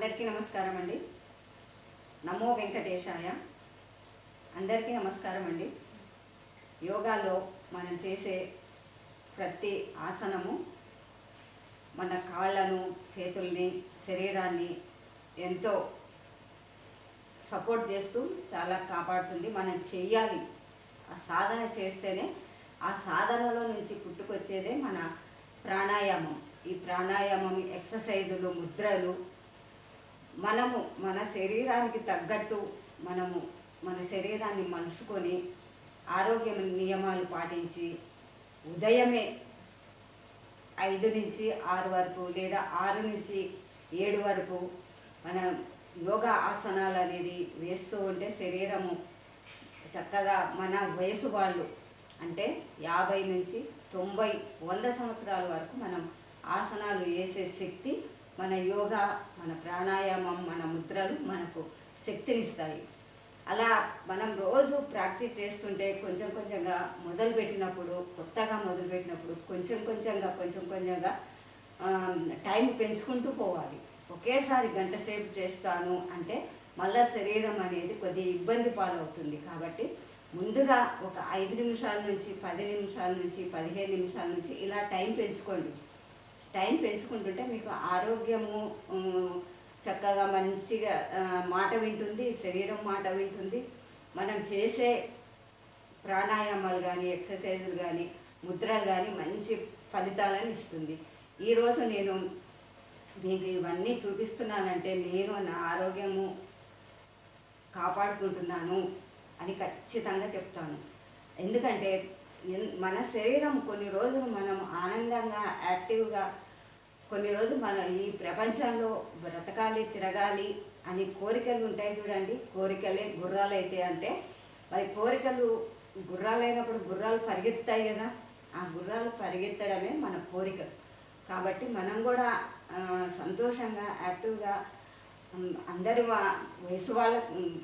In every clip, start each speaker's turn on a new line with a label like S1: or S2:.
S1: అందరికీ నమస్కారం అండి. నమో వెంకటేశాయ. అందరికీ నమస్కారం అండి. యోగాలో మనం చేసే ప్రతి ఆసనము మన కాళ్ళను చేతుల్ని శరీరాన్ని ఎంతో సపోర్ట్ చేస్తూ చాలా కాపాడుతుంది. మనం చెయ్యాలి. ఆ సాధన చేస్తేనే ఆ సాధనలో నుంచి పుట్టుకొచ్చేదే మన ప్రాణాయామం. ఈ ప్రాణాయామం ఎక్సర్సైజులు ముద్రలు మనము మన శరీరానికి తగ్గట్టు మనము మన శరీరాన్ని మలుసుకొని ఆరోగ్య నియమాలు పాటించి ఉదయమే ఐదు నుంచి ఆరు వరకు లేదా ఆరు నుంచి ఏడు వరకు మన యోగా ఆసనాలు అనేది వేస్తూ ఉంటే శరీరము చక్కగా మన వయసు వాళ్ళు అంటే యాభై నుంచి తొంభై వంద సంవత్సరాల వరకు మనం ఆసనాలు వేసే శక్తి మన యోగా మన ప్రాణాయామం మన ముద్రలు మనకు శక్తినిస్తాయి. అలా మనం రోజు ప్రాక్టీస్ చేస్తుంటే కొంచెం కొంచెంగా మొదలుపెట్టినప్పుడు కొత్తగా మొదలుపెట్టినప్పుడు కొంచెం కొంచెంగా కొంచెం కొంచెంగా టైం పెంచుకుంటూ పోవాలి. ఒకేసారి గంట సేపు చేస్తాను అంటే మళ్ళా శరీరం అనేది కొద్దిగా ఇబ్బంది పాలవుతుంది కాబట్టి ముందుగా ఒక ఐదు నిమిషాల నుంచి పది నిమిషాల నుంచి పదిహేను నిమిషాల నుంచి ఇలా టైం పెంచుకోండి. టైం పెంచుకుంటుంటే మీకు ఆరోగ్యము చక్కగా మంచిగా మాట వింటుంది శరీరం మాట వింటుంది. మనం చేసే ప్రాణాయామాలు కానీ ఎక్సర్సైజులు కానీ ముద్రలు కానీ మంచి ఫలితాలను ఇస్తుంది. ఈరోజు నేను మీకు ఇవన్నీ చూపిస్తున్నానంటే నేను నా ఆరోగ్యము కాపాడుకుంటున్నాను అని ఖచ్చితంగా చెప్తాను. ఎందుకంటే మన శరీరం కొన్ని రోజులు మనం ఆనందంగా యాక్టివ్గా కొన్ని రోజులు మన ఈ ప్రపంచంలో బ్రతకాలి తిరగాలి అని కోరికలు ఉంటాయి చూడండి. కోరికలే గుర్రాలు అయితే అంటే మరి కోరికలు గుర్రాలు అయినప్పుడు గుర్రాలు పరిగెత్తుతాయి కదా. ఆ గుర్రాలు పరిగెత్తడమే మన కోరిక. కాబట్టి మనం కూడా సంతోషంగా యాక్టివ్గా అందరి వయసు వాళ్ళ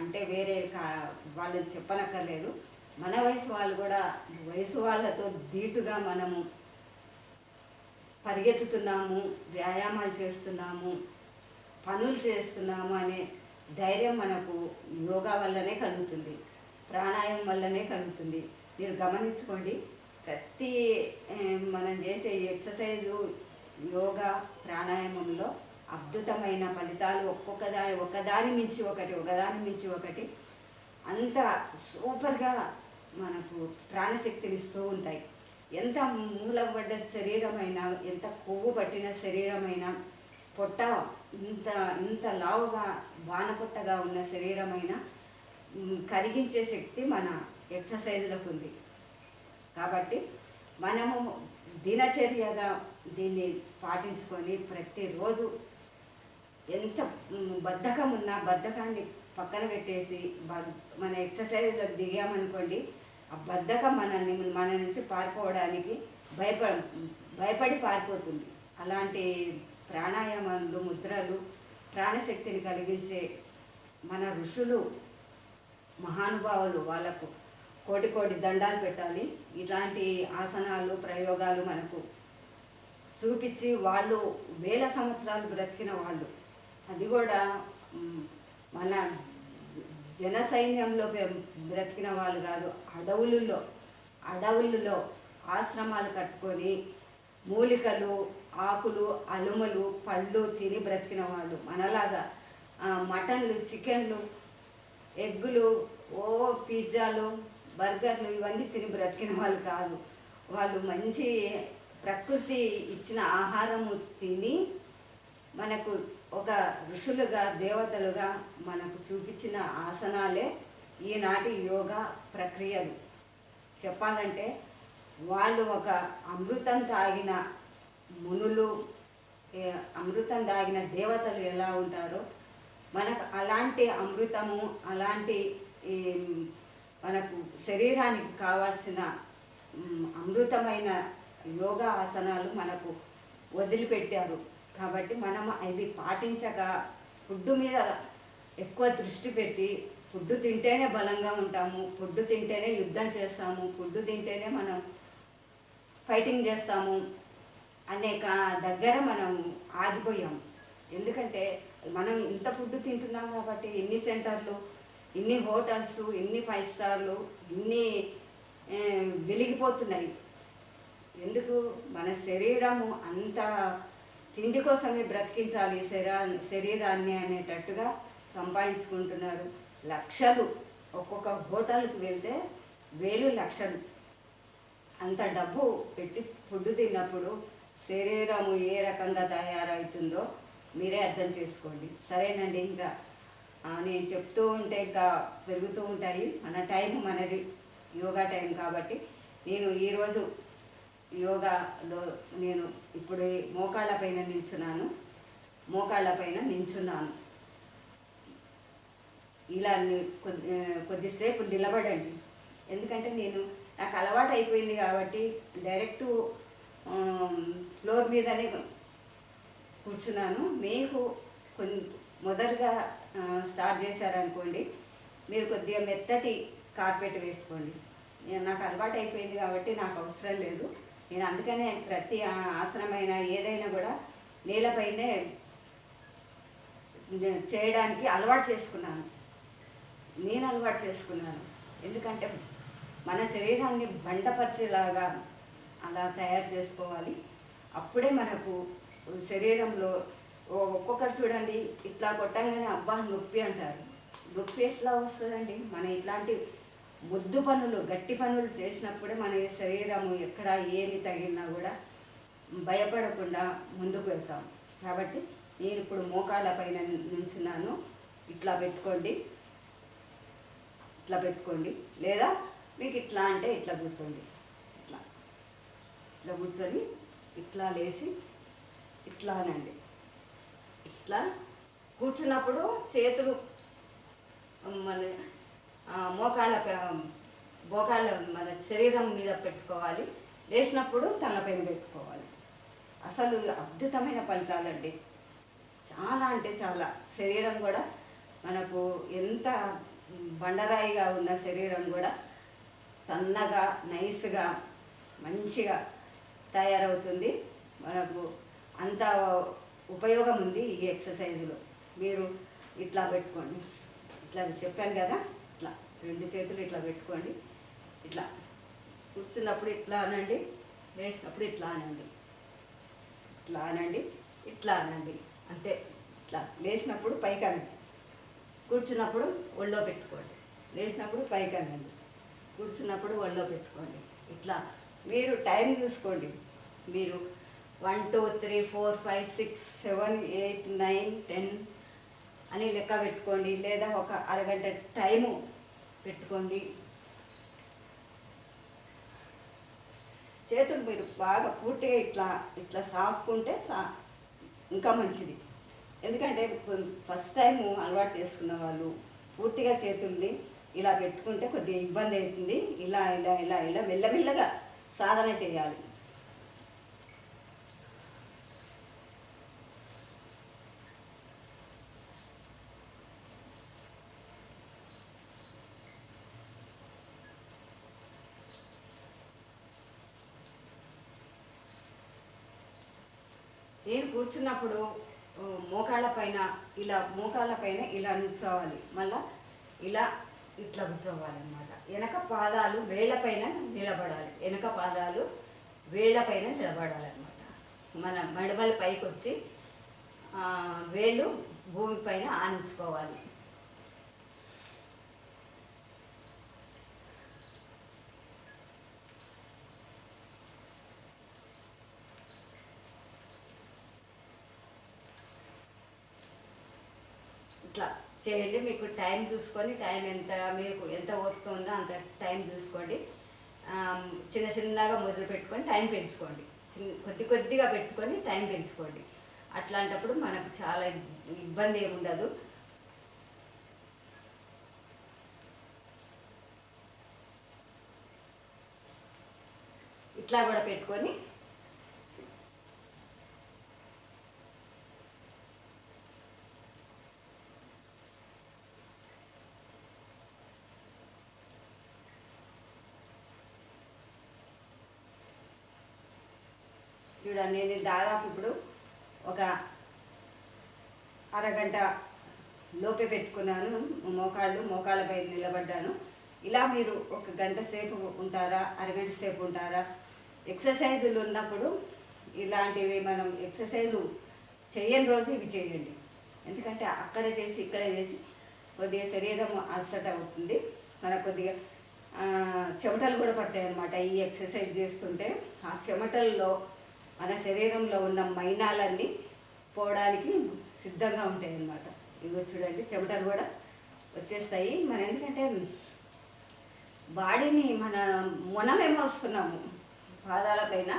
S1: అంటే వేరే కా వాళ్ళని చెప్పనక్కర్లేదు. మన వయసు వాళ్ళు కూడా వయసు వాళ్ళతో ధీటుగా మనము పరిగెత్తుతున్నాము వ్యాయామాలు చేస్తున్నాము పనులు చేస్తున్నాము అనే ధైర్యం మనకు యోగా వల్లనే కలుగుతుంది. ప్రాణాయామం వల్లనే కలుగుతుంది. మీరు గమనించుకోండి ప్రతి మనం చేసే ఎక్సర్సైజు యోగా ప్రాణాయామంలో అద్భుతమైన ఫలితాలు ఒక్కొక్కదాని ఒకదాని మించి ఒకటి ఒకదాని మించి ఒకటి అంత సూపర్గా మనకు ప్రాణశక్తిని ఇస్తూ ఉంటాయి. ఎంత మూలపడ్డ శరీరమైనా ఎంత కొవ్వు పట్టిన శరీరమైనా పొట్ట ఇంత ఇంత లావుగా వానపొట్టగా ఉన్న శరీరమైన కరిగించే శక్తి మన ఎక్సర్సైజ్లకు ఉంది. కాబట్టి మనము దినచర్యగా దీన్ని పాటించుకొని ప్రతిరోజు ఎంత బద్ధకం ఉన్నా బద్ధకాన్ని పక్కన పెట్టేసి బ- మన ఎక్సర్సైజ్లో దిగామనుకోండి ఆ బద్ధకం మనల్ని మన నుంచి పారిపోవడానికి భయప భయపడి పారిపోతుంది. అలాంటి ప్రాణాయామాలు ముద్రలు ప్రాణశక్తిని కలిగించే మన ఋషులు మహానుభావులు వాళ్ళకు కోటి కోటి దండాలు పెట్టాలి. ఇలాంటి ఆసనాలు ప్రయోగాలు మనకు చూపించి వాళ్ళు వేల సంవత్సరాలు బ్రతికిన వాళ్ళు అది కూడా మన జన సైన్యంలో బ్రతికిన వాళ్ళు కాదు అడవులలో అడవులలో ఆశ్రమాలు కట్టుకొని మూలికలు ఆకులు అలుమలు పళ్ళు తిని బ్రతికిన వాళ్ళు. మనలాగా మటన్లు చికెన్లు ఎగ్గులు ఓ పిజ్జాలు బర్గర్లు ఇవన్నీ తిని బ్రతికిన వాళ్ళు కాదు. వాళ్ళు మంచి ప్రకృతి ఇచ్చిన ఆహారము తిని మనకు ఒక ఋషులుగా దేవతలుగా మనకు చూపించిన ఆసనాలే ఈనాటి యోగా ప్రక్రియలు. చెప్పాలంటే వాళ్ళు ఒక అమృతం తాగిన మునులు అమృతం తాగిన దేవతలు ఎలా ఉంటారో మనకు అలాంటి అమృతము అలాంటి ఈ, మనకు శరీరానికి కావాల్సిన అమృతమైన యోగా ఆసనాలు మనకు వదిలిపెట్టారు. కాబట్టి మనం అవి పాటించక ఫుడ్ మీద ఎక్కువ దృష్టి పెట్టి ఫుడ్ తింటేనే బలంగా ఉంటాము ఫుడ్ తింటేనే యుద్ధం చేస్తాము ఫుడ్ తింటేనే మనం ఫైటింగ్ చేస్తాము అనేక దగ్గర మనం ఆగిపోయాము ఎందుకంటే మనం ఇంత ఫుడ్ తింటున్నాం కాబట్టి ఎన్ని సెంటర్లు ఇన్ని హోటల్స్ ఇన్ని ఫైవ్ స్టార్లు ఇన్ని వెలిగిపోతున్నాయి. ఎందుకు? మన శరీరము అంత తిండి కోసమే బ్రతికించాలి శరీరా శరీరాన్ని అనేటట్టుగా సంపాదించుకుంటున్నారు. లక్షలు ఒక్కొక్క హోటల్కి వెళ్తే వేలు లక్షలు. అంత డబ్బు పెట్టి ఫుడ్ తిన్నప్పుడు శరీరము ఏ రకంగా తయారవుతుందో మీరే అర్థం చేసుకోండి. సరేనండి ఇంకా. నేను చెప్తూ ఉంటే ఇంకా పెరుగుతూ ఉంటాయి. మన టైం మనది యోగా టైం కాబట్టి నేను ఈరోజు యోగాలో నేను ఇప్పుడు మోకాళ్ళ పైన నించున్నాను. మోకాళ్ళ పైన నించున్నాను. ఇలా కొద్ది కొద్దిసేపు నిలబడండి. ఎందుకంటే నేను నాకు అలవాటు అయిపోయింది కాబట్టి డైరెక్ట్ ఫ్లోర్ మీదనే కూర్చున్నాను. మీకు కొన్ మొదలుగా స్టార్ట్ చేశారనుకోండి మీరు కొద్దిగా మెత్తటి కార్పెట్ వేసుకోండి. నేను నాకు అలవాటు అయిపోయింది కాబట్టి నాకు అవసరం లేదు. నేను అందుకనే ప్రతి ఆసనమైన ఏదైనా కూడా నేలపైనే చేయడానికి అలవాటు చేసుకున్నాను. నేను అలవాటు చేసుకున్నాను. ఎందుకంటే మన శరీరాన్ని బండపరిచేలాగా అలా తయారు చేసుకోవాలి. అప్పుడే మనకు శరీరంలో ఒక్కొక్కరు చూడండి ఇట్లా కొట్టంగానే అబ్బా నొప్పి అంటారు. నొప్పి ఎట్లా వస్తుందండి? మన ఇట్లాంటి ముద్దు పనులు గట్టి పనులు చేసినప్పుడే మన శరీరము ఎక్కడ ఏమి తగిలినా కూడా భయపడకుండా ముందుకు వెళ్తాం. కాబట్టి నేను ఇప్పుడు మోకాళ్ళ పైన నుంచున్నాను. ఇట్లా పెట్టుకోండి. ఇట్లా పెట్టుకోండి. లేదా మీకు ఇట్లా అంటే ఇట్లా కూర్చోండి. ఇట్లా. ఇట్లా కూర్చొని ఇట్లా లేచి ఇట్లా అనండి. ఇట్లా కూర్చున్నప్పుడు చేతులు మన మోకాళ్ళ మోకాళ్ళ మన శరీరం మీద పెట్టుకోవాలి. లేచినప్పుడు తలపైన పెట్టుకోవాలి. అసలు అద్భుతమైన ఫలితాలండి. చాలా అంటే చాలా. శరీరం కూడా మనకు ఎంత బండరాయిగా ఉన్న శరీరం కూడా సన్నగా నైస్గా మంచిగా తయారవుతుంది. మనకు అంత ఉపయోగం ఉంది ఈ ఎక్సర్సైజ్లో. మీరు ఇట్లా పెట్టుకోండి. ఇట్లా చెప్పాను కదా. రెండు చేతులు ఇట్లా పెట్టుకోండి. ఇట్లా. కూర్చున్నప్పుడు ఇట్లా అనండి. లేచినప్పుడు ఇట్లా అనండి. ఇట్లా అనండి. ఇట్లా అనండి. అంతే. ఇట్లా. లేచినప్పుడు పైకి అనండి. కూర్చున్నప్పుడు ఒళ్ళో పెట్టుకోండి. లేచినప్పుడు పైకి అనండి. కూర్చున్నప్పుడు ఒళ్ళో పెట్టుకోండి. ఇట్లా. మీరు టైం చూసుకోండి. మీరు one two three four five six seven eight nine ten అని లెక్క పెట్టుకోండి. లేదా ఒక అరగంట టైము పెట్టుకోండి. చేతులు మీరు బాగా పూర్తిగా ఇట్లా ఇట్లా సాపుకుంటే సా ఇంకా మంచిది. ఎందుకంటే ఫస్ట్ టైం అలవాటు చేసుకున్న వాళ్ళు పూర్తిగా చేతుల్ని ఇలా పెట్టుకుంటే కొద్దిగా ఇబ్బంది అవుతుంది. ఇలా ఇలా ఇలా ఇలా మెల్లమెల్లగా సాధన చేయాలి. నేను కూర్చున్నప్పుడు మోకాళ్ళ పైన ఇలా మోకాళ్ళ పైన ఇలా నుంచోవాలి. మళ్ళా ఇలా ఇట్లా కూర్చోవాలి అనమాట వెనక పాదాలు వేళ్ళ పైన నిలబడాలి. వెనక పాదాలు వేళ్ళ పైన నిలబడాలి అనమాట మన మడమల పైకి వచ్చి వేలు భూమి పైన ఆనించుకోవాలి. ఇట్లా చేయండి మీకు టైం చూసుకొని టైం ఎంత మీకు ఎంత ఓపిక ఉందో అంత టైం చూసుకోండి. చిన్న చిన్నగా మొదలు పెట్టుకొని టైం పెంచుకోండి. చిన్న కొద్ది కొద్దిగా పెట్టుకొని టైం పెంచుకోండి. అట్లాంటప్పుడు మనకు చాలా ఇబ్బంది ఏముండదు ఉండదు. ఇట్లా కూడా పెట్టుకొని చూడండి నేను దాదాపు ఇప్పుడు ఒక అరగంట లోపే పెట్టుకున్నాను. మోకాళ్ళు మోకాళ్ళపై నిలబడ్డాను. ఇలా మీరు ఒక గంట సేపు ఉంటారా అరగంట సేపు ఉంటారా? ఎక్సర్సైజులు ఉన్నప్పుడు ఇలాంటివి మనం ఎక్సర్సైజులు చేయని రోజు ఇవి చేయండి. ఎందుకంటే అక్కడ చేసి ఇక్కడ చేసి కొద్దిగా శరీరం అలసట అవుతుంది. మన కొద్దిగా చెమటలు కూడా పడతాయి అన్నమాట ఈ ఎక్సర్సైజ్ చేస్తుంటే. ఆ చెమటల్లో మన శరీరంలో ఉన్న మైనాలన్నీ పోవడానికి సిద్ధంగా ఉంటాయి అన్నమాట ఇవి చూడండి చెమటలు కూడా వచ్చేస్తాయి. మన ఎందుకంటే బాడీని మన మనమే మోస్తున్నాము? పాదాల పైన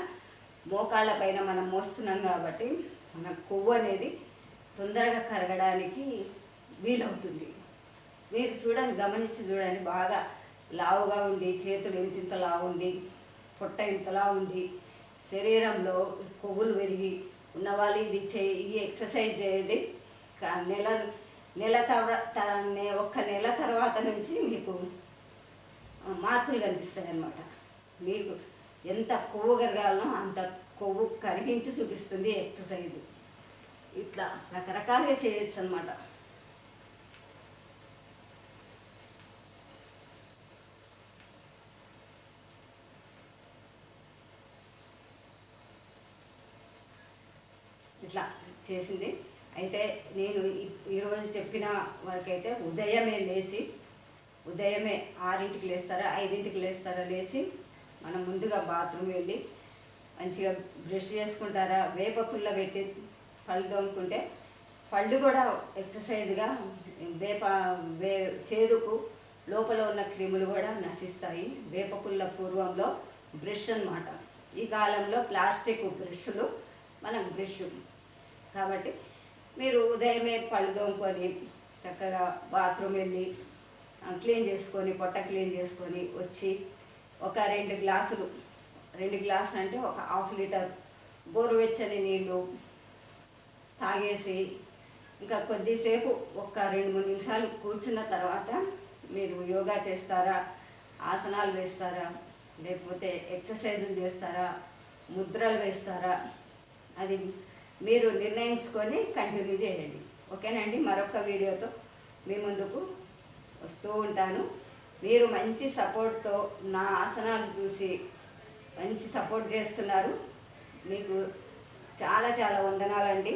S1: మోకాళ్ళ పైన మనం మోస్తున్నాం కాబట్టి మన కొవ్వు అనేది తొందరగా కరగడానికి వీలవుతుంది. మీరు చూడండి గమనించి చూడండి బాగా లావుగా ఉండి చేతులు ఎంత ఇంత లావు ఉండి పొట్ట ఇంతలా ఉంది శరీరంలో కొవ్వులు పెరిగి ఉన్నవాళ్ళు ఇది చేయి ఈ ఎక్సర్సైజ్ చేయండి. నెల నెల తర్వాత ఒక్క నెల తర్వాత నుంచి మీకు మార్పులు కనిపిస్తాయి అన్నమాట మీకు ఎంత కొవ్వు కరగాలనో అంత కొవ్వు కరిగించి చూపిస్తుంది ఎక్సర్సైజ్ ఇట్లా రకరకాలుగా చేయొచ్చు అనమాట ఇట్లా చేసింది. అయితే నేను ఈరోజు చెప్పిన వరకైతే ఉదయమే లేచి ఉదయమే ఆరింటికి లేస్తారా ఐదింటికి లేస్తారా లేచి మనం ముందుగా బాత్రూమ్ వెళ్ళి మంచిగా బ్రష్ చేసుకుంటారా వేప పుల్ల పెట్టి పళ్ళు తోముకుంటే పళ్ళు కూడా ఎక్సర్సైజ్గా వేప వే చేదుకు లోపల ఉన్న క్రిములు కూడా నశిస్తాయి. వేప పుల్ల పూర్వంలో బ్రష్ అన్నమాట. ఈ కాలంలో ప్లాస్టిక్ బ్రష్లు మనకు బ్రష్ కాబట్టి మీరు ఉదయమే పళ్ళు తోముకొని చక్కగా బాత్రూమ్ వెళ్ళి క్లీన్ చేసుకొని పొట్ట క్లీన్ చేసుకొని వచ్చి ఒక రెండు గ్లాసులు రెండు గ్లాసులు అంటే ఒక హాఫ్ లీటర్ గోరువెచ్చని నీళ్ళు తాగేసి ఇంకా కొద్దిసేపు ఒక రెండు మూడు నిమిషాలు కూర్చున్న తర్వాత మీరు యోగా చేస్తారా ఆసనాలు వేస్తారా లేకపోతే ఎక్సర్సైజులు చేస్తారా ముద్రలు వేస్తారా అది మీరు నిర్ణయించుకొని కంటిన్యూ చేయండి. ఓకేనండి మరొక వీడియోతో మీ ముందుకు వస్తూ ఉంటాను. మీరు మంచి సపోర్ట్తో నా ఆసనాలు చూసి మంచి సపోర్ట్ చేస్తున్నారు. మీకు చాలా చాలా వందనాలండి.